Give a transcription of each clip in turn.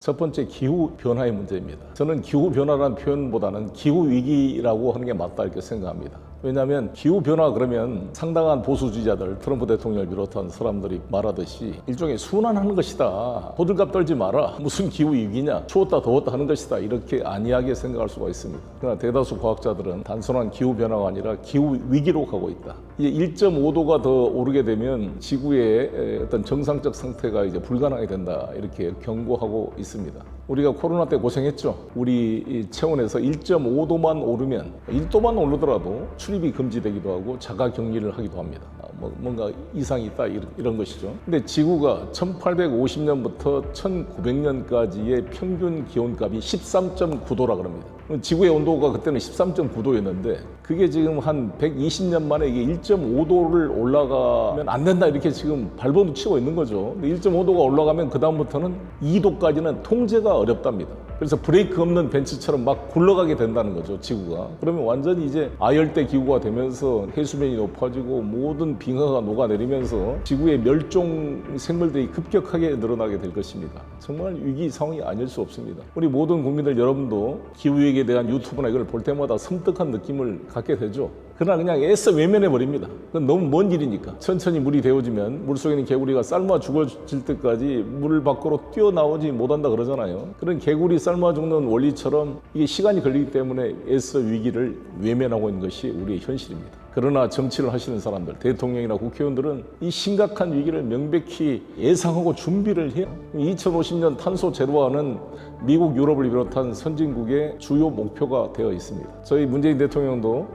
첫 번째 기후 변화의 문제입니다. 저는 기후 변화라는 표현보다는 기후 위기라고 하는 게 맞다 이렇게 생각합니다. 왜냐하면 기후 변화 그러면 상당한 보수주의자들 트럼프 대통령을 비롯한 사람들이 말하듯이 일종의 순환하는 것이다. 호들갑 떨지 마라. 무슨 기후 위기냐? 추웠다 더웠다 하는 것이다. 이렇게 안이하게 생각할 수가 있습니다. 그러나 대다수 과학자들은 단순한 기후 변화가 아니라 기후 위기로 가고 있다. 이제 1.5도가 더 오르게 되면 지구의 어떤 정상적 상태가 이제 불가능하게 된다. 이렇게 경고하고 있습니다. 우리가 코로나 때 고생했죠. 우리 이 체온에서 1.5도만 오르면 1도만 오르더라도 출입이 금지되기도 하고 자가 격리를 하기도 합니다. 아, 뭐 뭔가 이상이 있다 이런 것이죠. 근데 지구가 1850년부터 1900년까지의 평균 기온값이 13.9도라 그럽니다. 지구의 온도가 그때는 13.9도였는데 그게 지금 한 120년 만에 이게 1.5도를 올라가면 안 된다 이렇게 지금 발버둥 치고 있는 거죠. 근데 1.5도가 올라가면 그 다음부터는 2도까지는 통제가 어렵답니다. 그래서 브레이크 없는 벤츠처럼 막 굴러가게 된다는 거죠, 지구가. 그러면 완전히 이제 아열대 기후가 되면서 해수면이 높아지고 모든 빙하가 녹아내리면서 지구의 멸종 생물들이 급격하게 늘어나게 될 것입니다. 정말 위기 상황이 아닐 수 없습니다. 우리 모든 국민들 여러분도 기후위기에 대한 유튜브나 이걸 볼 때마다 섬뜩한 느낌을 갖게 되죠. 그러나 그냥 애써 외면해 버립니다. 그건 너무 먼 일이니까. 천천히 물이 데워지면 물속에 있는 개구리가 삶아 죽어질 때까지 물 밖으로 뛰어나오지 못한다 그러잖아요. 그런 개구리 삶아 죽는 원리처럼 이게 시간이 걸리기 때문에 애써 위기를 외면하고 있는 것이 우리의 현실입니다. 그러나 정치를 하시는 사람들, 대통령이나 국회의원들은 이 심각한 위기를 명백히 예상하고 준비를 해요. 2050년 탄소 제로화는 미국, 유럽을 비롯한 선진국의 주요 목표가 되어 있습니다. 저희 문재인 대통령도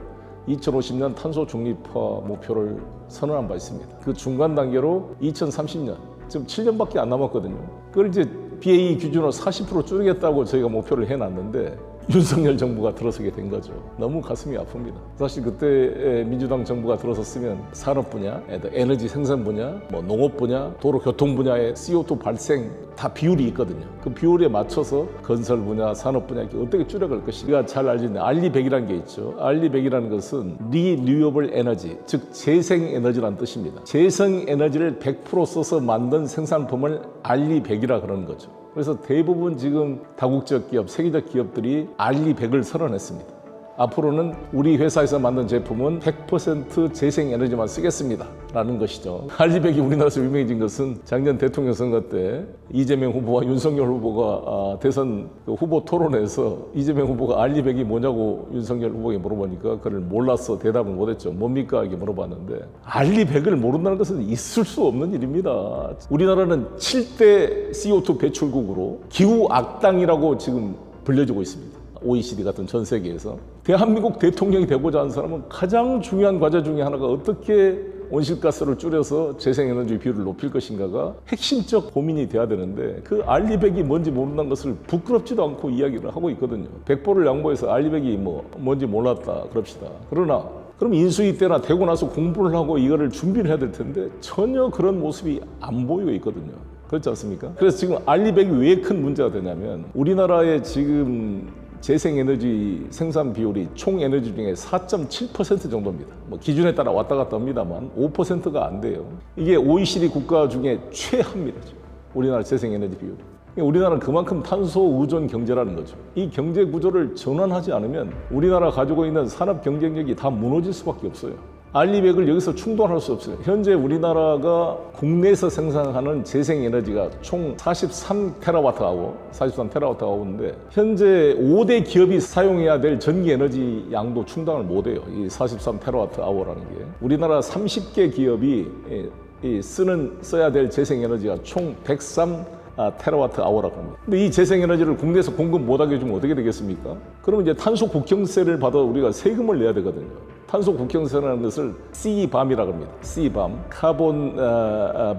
2050년 탄소 중립화 목표를 선언한 바 있습니다. 그 중간 단계로 2030년 지금 7년밖에 안 남았거든요. 그걸 이제 BAE 기준으로 40% 줄이겠다고 저희가 목표를 해놨는데 윤석열 정부가 들어서게 된 거죠. 너무 가슴이 아픕니다. 사실 그때 민주당 정부가 들어섰으면 산업 분야, 에너지 생산 분야, 뭐 농업 분야, 도로 교통 분야의 CO2 발생 다 비율이 있거든요. 그 비율에 맞춰서 건설 분야, 산업 분야 이렇게 어떻게 줄여갈 것인가. 잘 알고 있는 알리100이라는 게 있죠. 알리100이라는 것은 리뉴어블 에너지, 즉 재생 에너지라는 뜻입니다. 재생 에너지를 100% 써서 만든 생산품을 알리100이라 그러는 거죠. 그래서 대부분 지금 다국적 기업, 세계적 기업들이 알리 100을 선언했습니다. 앞으로는 우리 회사에서 만든 제품은 100% 재생 에너지만 쓰겠습니다. 라는 것이죠. 알리백이 우리나라에서 유명해진 것은 작년 대통령 선거 때 이재명 후보와 윤석열 후보가 아, 대선 그 후보 토론에서 이재명 후보가 알리백이 뭐냐고 윤석열 후보에게 물어보니까 그를 몰라서 대답을 못했죠. 뭡니까? 이렇게 물어봤는데 알리백을 모른다는 것은 있을 수 없는 일입니다. 우리나라는 7대 CO2 배출국으로 기후 악당이라고 지금 불려지고 있습니다. OECD 같은 전 세계에서 대한민국 대통령이 되고자 하는 사람은 가장 중요한 과제 중에 하나가 어떻게 온실가스를 줄여서 재생에너지 비율을 높일 것인가가 핵심적 고민이 돼야 되는데 그 알리백이 뭔지 모른다는 것을 부끄럽지도 않고 이야기를 하고 있거든요. 백보를 양보해서 알리백이 뭐 뭔지 몰랐다 그럽시다. 그러나 그럼 인수위 때나 되고 나서 공부를 하고 이거를 준비를 해야 될 텐데 전혀 그런 모습이 안 보이고 있거든요. 그렇지 않습니까? 그래서 지금 알리백이 왜 큰 문제가 되냐면 우리나라의 지금 재생에너지 생산 비율이 총 에너지 중에 4.7% 정도입니다. 뭐 기준에 따라 왔다 갔다 합니다만 5%가 안 돼요. 이게 OECD 국가 중에 최하입니다. 우리나라 재생에너지 비율. 우리나라는 그만큼 탄소 의존 경제라는 거죠. 이 경제 구조를 전환하지 않으면 우리나라 가지고 있는 산업 경쟁력이 다 무너질 수밖에 없어요. 알리백을 여기서 충돌할 수 없어요. 현재 우리나라가 국내에서 생산하는 재생에너지가 총 43테라와트아워, 43테라와트아워인데 현재 5대 기업이 사용해야 될 전기 에너지 양도 충당을 못해요. 이 43테라와트아워라는 게 우리나라 30개 기업이 이 쓰는 써야 될 재생에너지가 총 103. 아, 테라와트 아워라고 합니다. 근데 이 재생에너지를 국내에서 공급 못하게 해주면 어떻게 되겠습니까? 그러면 이제 탄소 국경세를 받아 우리가 세금을 내야 되거든요. 탄소 국경세라는 것을 CBAM이라고 합니다. CBAM, 카본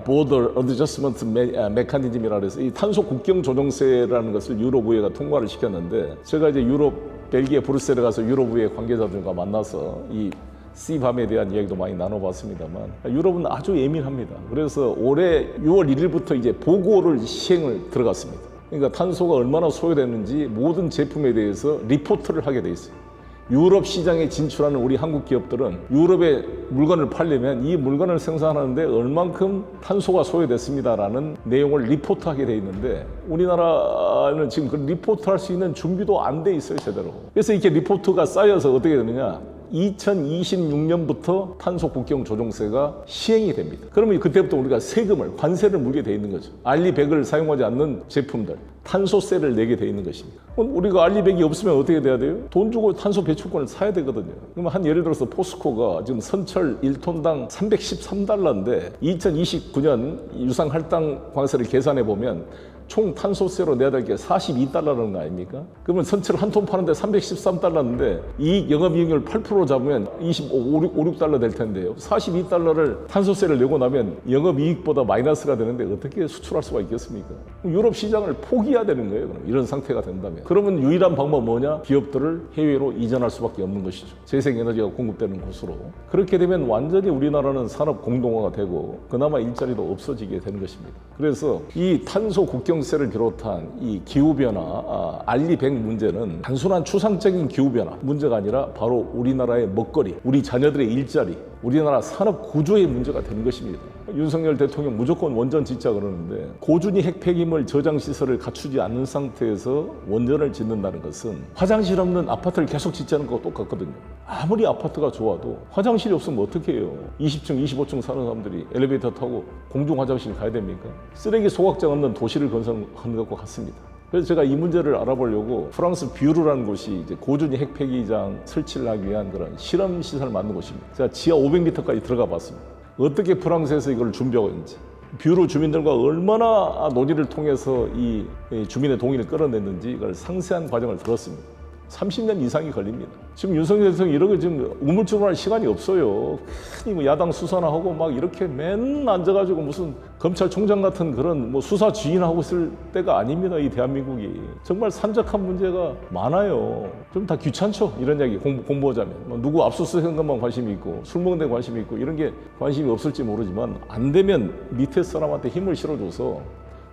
보더 어드저스먼트 메커니즘이라 해서 이 탄소 국경 조정세라는 것을 유럽 의회가 통과를 시켰는데 제가 이제 유럽 벨기에 브뤼셀에 가서 유럽 의회 관계자들과 만나서 이 C밤에 대한 이야기도 많이 나눠봤습니다만 유럽은 아주 예민합니다. 그래서 올해 6월 1일부터 이제 보고를 시행을 들어갔습니다. 그러니까 탄소가 얼마나 소요됐는지 모든 제품에 대해서 리포트를 하게 돼 있어요. 유럽 시장에 진출하는 우리 한국 기업들은 유럽에 물건을 팔려면 이 물건을 생산하는데 얼만큼 탄소가 소요됐습니다라는 내용을 리포트하게 돼 있는데 우리나라는 지금 그 리포트할 수 있는 준비도 안 돼 있어요 제대로. 그래서 이렇게 리포트가 쌓여서 어떻게 되느냐? 2026년부터 탄소 국경 조정세가 시행이 됩니다. 그러면 그때부터 우리가 세금을 관세를 물게 돼 있는 거죠. 알리백을 사용하지 않는 제품들 탄소세를 내게 돼 있는 것입니다. 우리가 알리백이 없으면 어떻게 돼야 돼요? 돈 주고 탄소 배출권을 사야 되거든요. 그러면 한 예를 들어서 포스코가 지금 선철 1톤당 313달러인데 2029년 유상 할당 관세를 계산해 보면 총 탄소세로 내야 될 게 42달러라는 거 아닙니까? 그러면 선체를 한 톤 파는데 313달러인데 이익 영업이익률 8% 잡으면 25, 5, 6, 5, 6 달러 될 텐데요. 42달러를 탄소세를 내고 나면 영업이익보다 마이너스가 되는데 어떻게 수출할 수가 있겠습니까? 유럽 시장을 포기해야 되는 거예요. 그럼 이런 상태가 된다면. 그러면 유일한 방법 뭐냐? 기업들을 해외로 이전할 수밖에 없는 것이죠. 재생에너지가 공급되는 곳으로. 그렇게 되면 완전히 우리나라는 산업 공동화가 되고 그나마 일자리도 없어지게 되는 것입니다. 그래서 이 탄소 국경 세를 비롯한 이 기후변화, 아, 알리백 문제는 단순한 추상적인 기후변화 문제가 아니라 바로 우리나라의 먹거리, 우리 자녀들의 일자리, 우리나라 산업 구조의 문제가 되는 것입니다. 윤석열 대통령 무조건 원전 짓자 그러는데 고준위 핵폐기물 저장 시설을 갖추지 않는 상태에서 원전을 짓는다는 것은 화장실 없는 아파트를 계속 짓자는 거와 똑같거든요. 아무리 아파트가 좋아도 화장실이 없으면 어떻게 해요? 20층, 25층 사는 사람들이 엘리베이터 타고 공중 화장실 가야 됩니까? 쓰레기 소각장 없는 도시를 건설하는 것과 같습니다. 그래서 제가 이 문제를 알아보려고 프랑스 뷰르라는 곳이 이제 고준위 핵폐기장 설치를 하기 위한 그런 실험 시설을 만든 곳입니다. 제가 지하 500m까지 들어가 봤습니다. 어떻게 프랑스에서 이걸 준비하고 있는지. 뷰르 주민들과 얼마나 논의를 통해서 이 주민의 동의를 끌어냈는지 이걸 상세한 과정을 들었습니다. 30년 이상이 걸립니다. 지금 윤석열 대통령이 이렇게 지금 우물쭈물할 시간이 없어요. 괜히 뭐 야당 수사나 하고 막 이렇게 맨 앉아가지고 무슨 검찰총장 같은 그런 뭐 수사 지휘하고 있을 때가 아닙니다. 이 대한민국이. 정말 산적한 문제가 많아요. 좀 다 귀찮죠? 이런 이야기 공부, 공부하자면. 뭐 누구 압수수색한 것만 관심이 있고 술 먹는 데 관심이 있고 이런 게 관심이 없을지 모르지만 안 되면 밑에 사람한테 힘을 실어줘서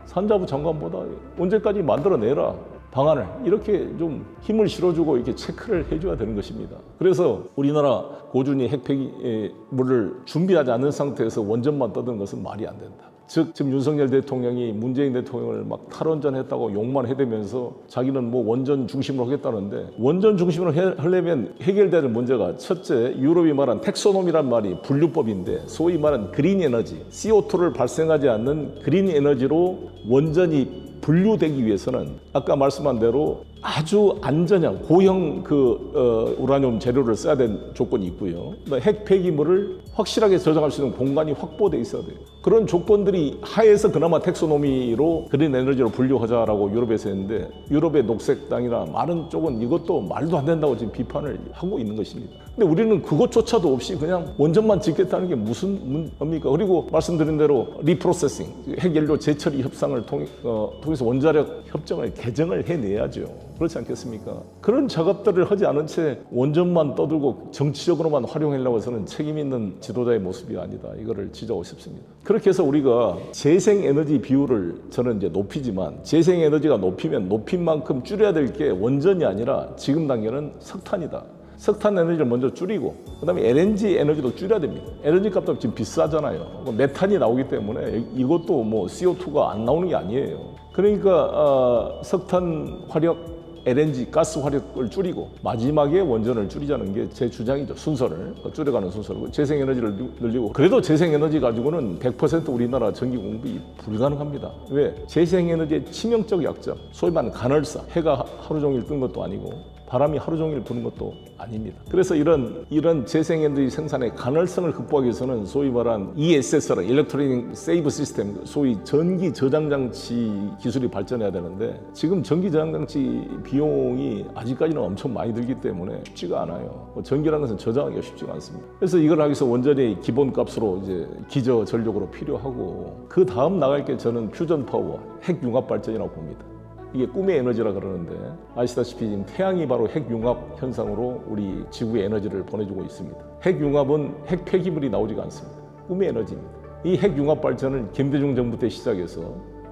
산자부 장관보다 언제까지 만들어내라. 방안을 이렇게 좀 힘을 실어주고 이렇게 체크를 해줘야 되는 것입니다. 그래서 우리나라 고준위 핵폐기 물을 준비하지 않은 상태에서 원전만 떠드는 것은 말이 안 된다. 즉 지금 윤석열 대통령이 문재인 대통령을 막 탈원전했다고 욕만 해대면서 자기는 뭐 원전 중심으로 하겠다는데 원전 중심으로 해- 하려면 해결될 문제가 첫째 유럽이 말한 텍소놈이란 말이 분류법인데 소위 말한 그린 에너지 CO2를 발생하지 않는 그린 에너지로 원전이 분류되기 위해서는 아까 말씀한 대로 아주 안전한 고형 그 어, 우라늄 재료를 써야 되는 조건이 있고요. 그다음에 핵 폐기물을 확실하게 저장할 수 있는 공간이 확보돼 있어야 돼요. 그런 조건들이 하에서 그나마 텍소노미로 그린 에너지로 분류하자라고 유럽에서 했는데 유럽의 녹색당이나 많은 쪽은 이것도 말도 안 된다고 지금 비판을 하고 있는 것입니다. 근데 우리는 그것조차도 없이 그냥 원전만 짓겠다는 게 무슨 문입니까? 그리고 말씀드린 대로 리프로세싱, 핵연료 재처리 협상을 통, 어, 통해서 원자력 협정을 개정을 해내야죠. 그렇지 않겠습니까? 그런 작업들을 하지 않은 채 원전만 떠들고 정치적으로만 활용하려고 해서는 책임 있는 지도자의 모습이 아니다. 이거를 지적하고 싶습니다. 그렇게 해서 우리가 재생 에너지 비율을 저는 이제 높이지만 재생 에너지가 높이면 높인 만큼 줄여야 될 게 원전이 아니라 지금 단계는 석탄이다. 석탄 에너지를 먼저 줄이고 그다음에 LNG 에너지도 줄여야 됩니다. LNG 값도 지금 비싸잖아요. 뭐 메탄이 나오기 때문에 이것도 뭐 CO2가 안 나오는 게 아니에요. 그러니까 어, 석탄 화력 LNG 가스 화력을 줄이고 마지막에 원전을 줄이자는 게 제 주장이죠. 순서를 줄여가는 순서로 재생에너지를 늘리고 그래도 재생에너지 가지고는 100% 우리나라 전기 공급이 불가능합니다. 왜? 재생에너지의 치명적 약점, 소위 말하는 간헐사, 해가 하루 종일 뜬 것도 아니고 바람이 하루 종일 부는 것도 아닙니다. 그래서 이런 이런 재생에너지 생산의 간헐성을 극복하기 위해서는 소위 말한 ESS라 일렉트로닉 세이브 시스템, 소위 전기 저장 장치 기술이 발전해야 되는데 지금 전기 저장 장치 비용이 아직까지는 엄청 많이 들기 때문에 쉽지가 않아요. 뭐 전기라는 것은 저장하기가 쉽지가 않습니다. 그래서 이걸 하기 위해서 원전이 기본값으로 이제 기저 전력으로 필요하고 그 다음 나갈 게 저는 퓨전 파워, 핵 융합 발전이라고 봅니다. 이게 꿈의 에너지라 그러는데 아시다시피 지금 태양이 바로 핵융합 현상으로 우리 지구의 에너지를 보내주고 있습니다. 핵융합은 핵 폐기물이 나오지가 않습니다. 꿈의 에너지입니다. 이 핵융합 발전을 김대중 정부 때 시작해서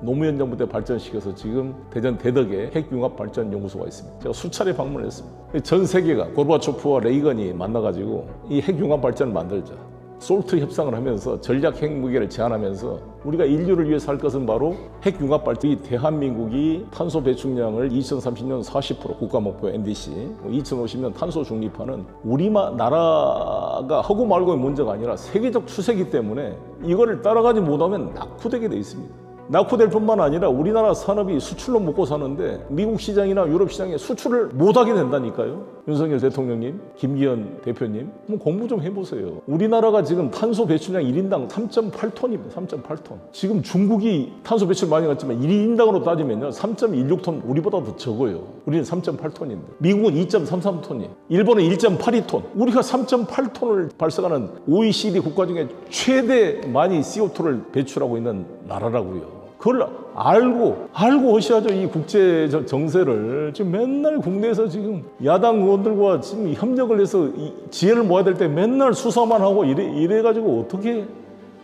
노무현 정부 때 발전시켜서 지금 대전 대덕에 핵융합 발전 연구소가 있습니다. 제가 수차례 방문했습니다. 전 세계가 고르바초프와 레이건이 만나가지고 이 핵융합 발전을 만들자. 솔트 협상을 하면서 전략 핵무기를 제한하면서 우리가 인류를 위해서 할 것은 바로 핵융합 발전. 이 대한민국이 탄소 배출량을 2030년 40% 국가 목표 NDC, 2050년 탄소 중립화는 우리만 나라가 하고 말고의 문제가 아니라 세계적 추세이기 때문에 이거를 따라가지 못하면 낙후되게 돼 있습니다. 낙후될 뿐만 아니라 우리나라 산업이 수출로 먹고 사는데 미국 시장이나 유럽 시장에 수출을 못하게 된다니까요. 윤석열 대통령님, 김기현 대표님, 한번 공부 좀 해보세요. 우리나라가 지금 탄소 배출량 1인당 3.8톤입니다. 3.8톤. 지금 중국이 탄소 배출 많이 갔지만 1인당으로 따지면요. 3.16톤 우리보다 더 적어요. 우리는 3.8톤인데. 미국은 2.33톤이에요. 일본은 1.82톤. 우리가 3.8톤을 발생하는 OECD 국가 중에 최대 많이 CO2를 배출하고 있는 나라라고요. 그걸 알고 알고 하셔야죠 이 국제 저- 정세를 지금 맨날 국내에서 지금 야당 의원들과 지금 협력을 해서 이 지혜를 모아야 될 때 맨날 수사만 하고 이래 이래 가지고 어떻게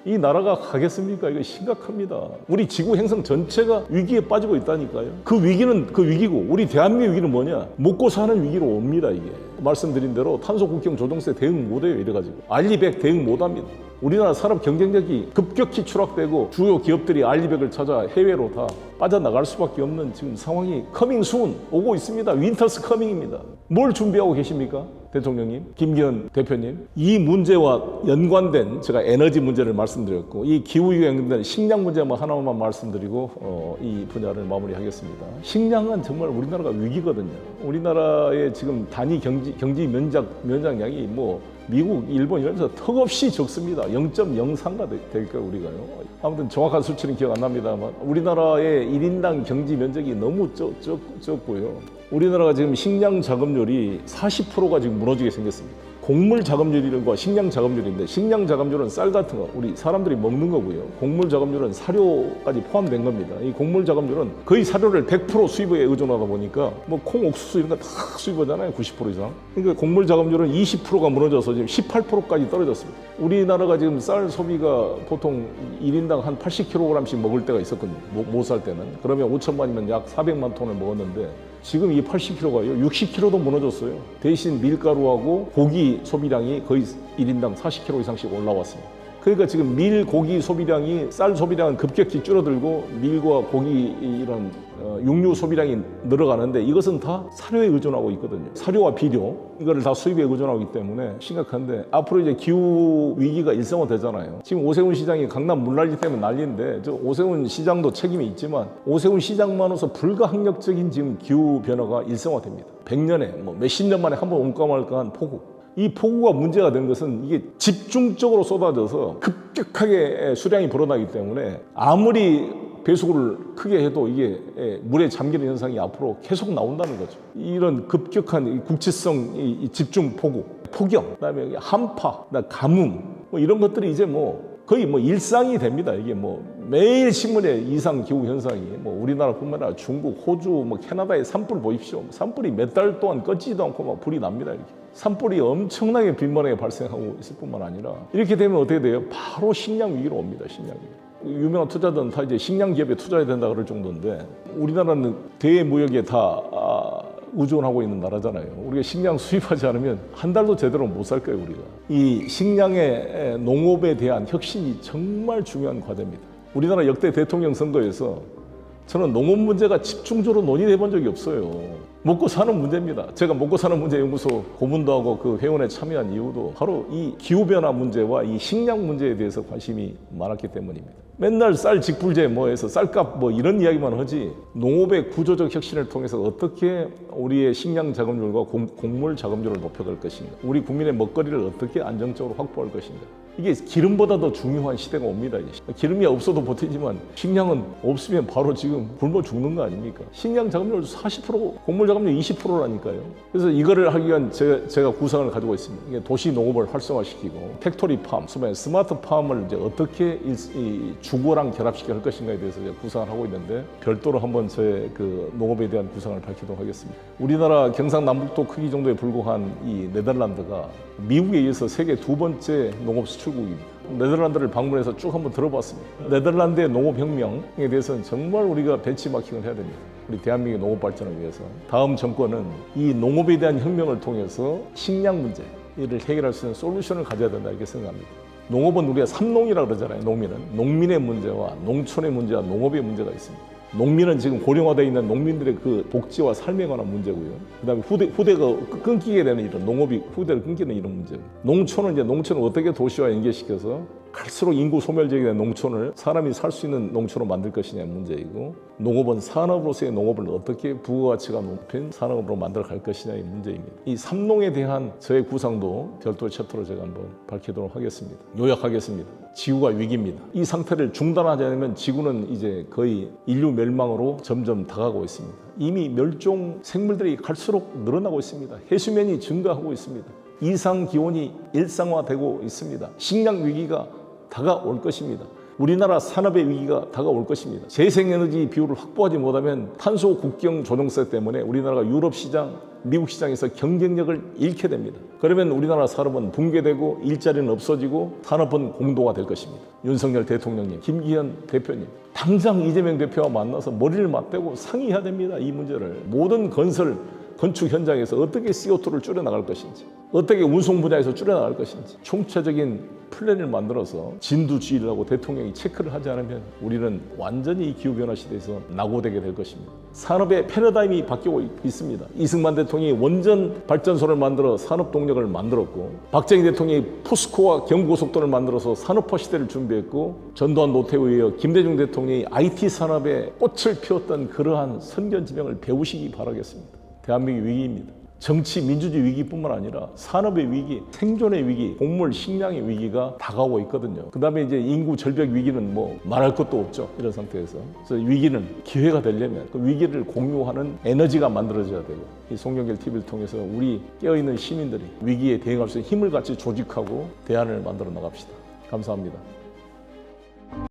이 나라가 가겠습니까? 이거 심각합니다. 우리 지구 행성 전체가 위기에 빠지고 있다니까요. 그 위기는 그 위기고 우리 대한민국 위기는 뭐냐? 먹고 사는 위기로 옵니다 이게. 말씀드린 대로 탄소 국경 조정세 대응 못해요 이래가지고 알리백 대응 못합니다. 우리나라 산업 경쟁력이 급격히 추락되고 주요 기업들이 알리백을 찾아 해외로 다 빠져나갈 수밖에 없는 지금 상황이 커밍 순 오고 있습니다. 윈터스 커밍입니다. 뭘 준비하고 계십니까? 대통령님, 김기현 대표님. 이 문제와 연관된 제가 에너지 문제를 말씀드렸고 이 기후위기에 연관된 식량 문제만 하나만 말씀드리고 어, 이 분야를 마무리하겠습니다. 식량은 정말 우리나라가 위기거든요. 우리나라의 지금 단위 경지, 경지 면적, 면적량이 뭐 미국, 일본 이러면서 턱없이 적습니다. 0.03가 될까요, 우리가요? 아무튼 정확한 수치는 기억 안 납니다만 우리나라의 1인당 경지 면적이 너무 적, 적, 적고요. 우리나라가 지금 식량 작업률이 40%가 지금 무너지게 생겼습니다. 곡물 작업률과 식량 작업률인데 식량 작업률은 쌀 같은 거 우리 사람들이 먹는 거고요. 곡물 작업률은 사료까지 포함된 겁니다. 이 곡물 작업률은 거의 사료를 100% 수입에 의존하다 보니까 뭐 콩, 옥수수 이런 거 다 수입하잖아요. 90% 이상. 그러니까 곡물 작업률은 20%가 무너져서 지금 18%까지 떨어졌습니다. 우리나라가 지금 쌀 소비가 보통 1인당 한 80kg씩 먹을 때가 있었거든요. 못 살 때는. 그러면 5천만이면 약 400만 톤을 먹었는데 지금 이 80kg가요. 60kg도 무너졌어요. 대신 밀가루하고 고기 소비량이 거의 1인당 40kg 이상씩 올라왔습니다. 그러니까 지금 밀 고기 소비량이 쌀 소비량은 급격히 줄어들고 밀과 고기 이런 어, 육류 소비량이 늘어가는데 이것은 다 사료에 의존하고 있거든요. 사료와 비료 이거를 다 수입에 의존하고 있기 때문에 심각한데 앞으로 이제 기후 위기가 일상화되잖아요. 지금 오세훈 시장이 강남 물난리 때문에 난리인데 저 오세훈 시장도 책임이 있지만 오세훈 시장만으로서 불가항력적인 지금 기후 변화가 일상화됩니다. 100년에 뭐 몇십 년 만에 한번 옮까 말까한 폭우. 이 폭우가 문제가 된 것은 이게 집중적으로 쏟아져서 급격하게 수량이 불어나기 때문에 아무리 배수구를 크게 해도 이게 예, 물에 잠기는 현상이 앞으로 계속 나온다는 거죠. 이런 급격한 이 국지성 집중 폭우, 폭염, 그다음에 한파, 가뭄 뭐 이런 것들이 이제 뭐 거의 뭐 일상이 됩니다. 이게 뭐 매일 신문에 이상 기후 현상이 뭐 우리나라뿐만 아니라 중국, 호주, 뭐 캐나다의 산불 보십시오. 산불이 몇 달 동안 꺼지지도 않고 막 불이 납니다. 이렇게. 산불이 엄청나게 빈번하게 발생하고 있을 뿐만 아니라 이렇게 되면 어떻게 돼요? 바로 식량 위기로 옵니다. 식량 위기. 유명한 투자들은 다 이제 식량 기업에 투자해야 된다 그럴 정도인데 우리나라는 대무역에 다 아, 의존하고 있는 나라잖아요. 우리가 식량 수입하지 않으면 한 달도 제대로 못 살 거예요, 우리가. 이 식량의 농업에 대한 혁신이 정말 중요한 과제입니다. 우리나라 역대 대통령 선거에서 저는 농업 문제가 집중적으로 논의해 본 적이 없어요. 먹고 사는 문제입니다. 제가 먹고 사는 문제 연구소 고문도 하고 그 회원에 참여한 이유도 바로 이 기후 변화 문제와 이 식량 문제에 대해서 관심이 많았기 때문입니다. 맨날 쌀 직불제 뭐 해서 쌀값 뭐 이런 이야기만 하지 농업의 구조적 혁신을 통해서 어떻게 우리의 식량 공- 곡물 작업률을 높여갈 것인가 우리 국민의 먹거리를 어떻게 안정적으로 확보할 것인가 이게 기름보다 더 중요한 시대가 옵니다. 기름이 없어도 버티지만 식량은 없으면 바로 지금 굶어 죽는 거 아닙니까? 식량 작업률 40%, 곡물 작업률 20%라니까요. 그래서 이거를 하기 위한 제가, 제가 구상을 가지고 있습니다. 도시 농업을 활성화시키고 팩토리 팜, 스마트 스마트 팜을 이제 어떻게 일, 이 주거랑 결합시켜 할 것인가에 대해서 구상을 하고 있는데 별도로 한번 제 그 농업에 대한 구상을 밝히도록 하겠습니다. 우리나라 경상남북도 크기 정도에 불과한 이 네덜란드가 미국에 의해서 세계 두 번째 농업 수출 출국입니다. 네덜란드를 방문해서 쭉 한번 들어봤습니다. 네덜란드의 농업혁명에 대해서는 정말 우리가 벤치마킹을 해야 됩니다. 우리 대한민국의 농업 발전을 위해서 다음 정권은 이 농업에 대한 혁명을 통해서 식량 문제 이를 해결할 수 있는 솔루션을 가져야 된다 이렇게 생각합니다. 농업은 우리가 삼농이라 그러잖아요. 농민은 농민의 문제와 농촌의 문제와 농업의 문제가 있습니다. 농민은 지금 고령화되어 있는 농민들의 그 복지와 삶에 관한 문제고요. 그다음에 후대 후대가 끊기게 되는 이런 농업이 후대를 끊기는 이런 문제. 농촌은 이제 농촌을 어떻게 도시와 연계시켜서 갈수록 인구 소멸적이 된 농촌을 사람이 살 수 있는 농촌으로 만들 것이냐 문제이고 농업은 산업으로서의 농업을 어떻게 부가가치가 높은 산업으로 만들어 갈 것이냐의 문제입니다. 이 삼농에 대한 저의 구상도 별도의 챕터로 제가 한번 밝히도록 하겠습니다. 요약하겠습니다. 지구가 위기입니다. 이 상태를 중단하지 않으면 지구는 이제 거의 인류 멸망으로 점점 다가가고 있습니다. 이미 멸종 생물들이 갈수록 늘어나고 있습니다. 해수면이 증가하고 있습니다. 이상 기온이 일상화되고 있습니다. 식량 위기가 다가올 것입니다. 우리나라 산업의 위기가 다가올 것입니다. 재생에너지 비율을 확보하지 못하면 탄소 국경 조정세 때문에 우리나라가 유럽 시장, 미국 시장에서 경쟁력을 잃게 됩니다. 그러면 우리나라 산업은 붕괴되고 일자리는 없어지고 산업은 공도화될 것입니다. 윤석열 대통령님, 김기현 대표님, 당장 이재명 대표와 만나서 머리를 맞대고 상의해야 됩니다. 이 문제를 모든 건설 건축 현장에서 어떻게 CO2를 줄여나갈 것인지, 어떻게 운송 분야에서 줄여나갈 것인지, 총체적인 플랜을 만들어서 진두지휘를 하고 대통령이 체크를 하지 않으면 우리는 완전히 이 기후변화 시대에서 낙오되게 될 것입니다. 산업의 패러다임이 바뀌고 있- 있습니다. 이승만 대통령이 원전 발전소를 만들어 산업 동력을 만들었고, 박정희 대통령이 포스코와 경고속도를 만들어서 산업화 시대를 준비했고, 전두환 노태우에 이어 김대중 대통령이 IT 산업에 꽃을 피웠던 그러한 선견지명을 배우시기 바라겠습니다. 대한민국 위기입니다. 정치 민주주의 위기뿐만 아니라 산업의 위기, 생존의 위기, 곡물 식량의 위기가 다가오고 있거든요. 그다음에 이제 인구 절벽 위기는 뭐 말할 것도 없죠. 이런 상태에서 그래서 위기는 기회가 되려면 그 위기를 공유하는 에너지가 만들어져야 되고 이 송영길 TV를 통해서 우리 깨어 있는 시민들이 위기에 대응할 수 있는 힘을 같이 조직하고 대안을 만들어 나갑시다. 감사합니다.